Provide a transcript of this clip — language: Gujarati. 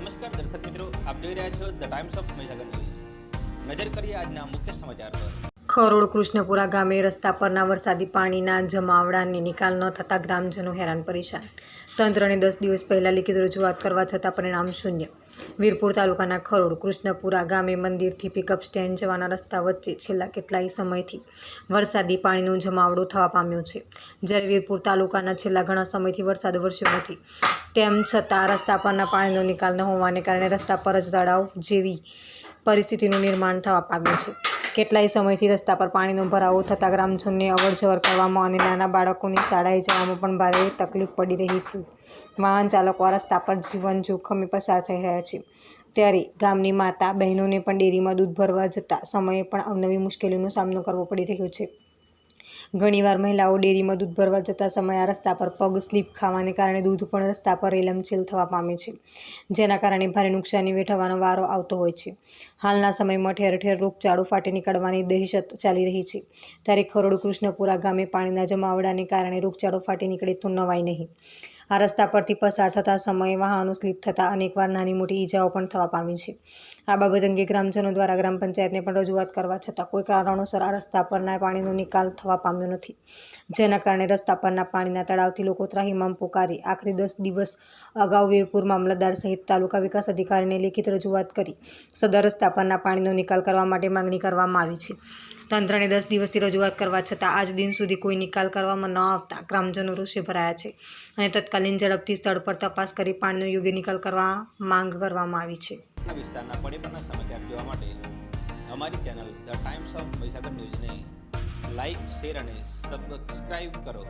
નમસ્કાર દર્શક મિત્રો, આપ જોઈ રહ્યા છો the times of Mahisagar news નજર કરીએ આજના મુખ્ય સમાચાર પર. ખરોડ કૃષ્ણપુરા ગામે રસ્તા પરના વરસાદી પાણીના જમાવડાને નિકાલ ન થતાં ગ્રામજનો હેરાન પરેશાન. તંત્રને દસ દિવસ પહેલાં લિખિત રજૂઆત કરવા છતાં પરિણામ શૂન્ય. વીરપુર તાલુકાના ખરોડ કૃષ્ણપુરા ગામે મંદિરથી પિકઅપ સ્ટેન્ડ જવાના રસ્તા વચ્ચે છેલ્લા કેટલાય સમયથી વરસાદી પાણીનો જમાવડો થવા પામ્યો છે. જ્યારે વીરપુર તાલુકાના છેલ્લા ઘણા સમયથી વરસાદ વરસ્યો નથી. તેમ છતાં રસ્તા પરના પાણીનો નિકાલ ન હોવાને કારણે રસ્તા પર જ તળાવ જેવી પરિસ્થિતિનું નિર્માણ થવા પામ્યું છે. કેટલાય સમયથી રસ્તા પર પાણીનો ભરાવો થતાં ગ્રામજનોને અવરજવર કરવામાં અને નાના બાળકોની શાળાએ જવામાં પણ ભારે તકલીફ પડી રહી છે. વાહન ચાલકો રસ્તા પર જીવન જોખમે પસાર થઈ રહ્યા છે. ત્યારે ગામની માતા બહેનોને પણ ડેરીમાં દૂધ ભરવા જતા સમયે પણ અવનવી મુશ્કેલીનો સામનો કરવો પડી રહ્યો છે. ઘણીવાર મહિલાઓ ડેરીમાં દૂધ ભરવા જતા સમયે આ રસ્તા પર પગ સ્લીપ ખાવાને કારણે દૂધ પણ રસ્તા પર રેલમછેલ થવા પામે છે, જેના કારણે ભારે નુકસાની વેઠવાનો વારો આવતો હોય છે. હાલના સમયમાં ઠેર ઠેર રોગચાળો ફાટી નીકળવાની દહેશત ચાલી રહી છે. ત્યારે ખરોડ કૃષ્ણપુરા ગામે પાણીના જમાવડાને કારણે રોગચાળો ફાટી નીકળે તો નવાય નહીં. આ રસ્તા પરથી પસાર થતા સમયે વાહનો સ્લીપ થતાં અનેકવાર નાની મોટી ઈજાઓ પણ થવા પામી છે. આ બાબત અંગે ગ્રામજનો દ્વારા ગ્રામ પંચાયતને પણ રજૂઆત કરવા છતાં કોઈ કારણોસર આ રસ્તા પરના પાણીનો નિકાલ થવા પામ્યો નથી. જેના કારણે રસ્તા પરના પાણીના તળાવથી લોકો ત્રાહિમામ પોકારી આખરી દસ દિવસ અગાઉ વીરપુર મામલતદાર સહિત તાલુકા વિકાસ અધિકારીને લેખિત રજૂઆત કરી સદર રસ્તા પરના પાણીનો નિકાલ કરવા માટે માંગણી કરવામાં આવી છે. તંત્રને દસ દિવસથી રજૂઆત કરવા છતાં આજ દિન સુધી કોઈ નિકાલ કરવામાં ન આવતા ગ્રામજનો રોષે ભરાયા છે અને તત્કાલીન ઝડપથી સ્થળ પર તપાસ કરી પાણીનો યોગ્ય નિકાલ કરવા માંગ કરવામાં આવી છે. વિસ્તારના પડે પરના સમાચાર જોવા માટે અમારી channel the times of Mahisagar ન્યૂઝને લાઈક શેર અને સબસ્ક્રાઈબ કરો.